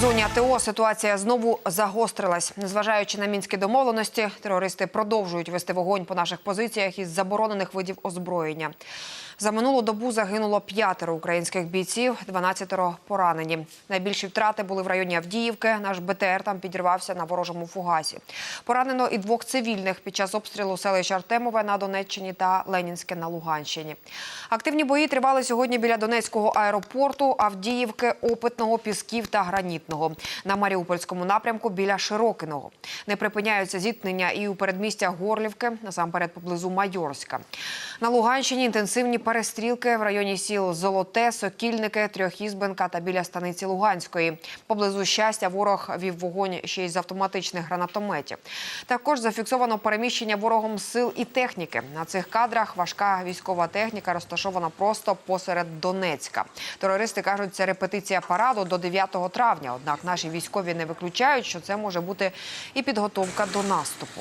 зоні АТО ситуація знову загострилась. Незважаючи на мінські домовленості, терористи продовжують вести вогонь по наших позиціях із заборонених видів озброєння. За минулу добу загинуло п'ятеро українських бійців, 12 поранені. Найбільші втрати були в районі Авдіївки. Наш БТР там підірвався на ворожому фугасі. Поранено і двох цивільних під час обстрілу селищ Артемове на Донеччині та Ленінське на Луганщині. Активні бої тривали сьогодні біля Донецького аеропорту, Авдіївки, Опитного, Пісків та Гранітного. На Маріупольському напрямку біля Широкиного. Не припиняються зіткнення і у передмістях Горлівки, насамперед поблизу Майорська. На Луганщині інтенсивні перестрілки в районі сіл Золоте, Сокільники, Трьохізбенка та біля станиці Луганської. Поблизу щастя ворог вів вогонь ще й з автоматичних гранатометів. Також зафіксовано переміщення ворогом сил і техніки. На цих кадрах важка військова техніка розташована просто посеред Донецька. Терористи кажуть, це репетиція параду до 9 травня. Однак наші військові не виключають, що це може бути і підготовка до наступу.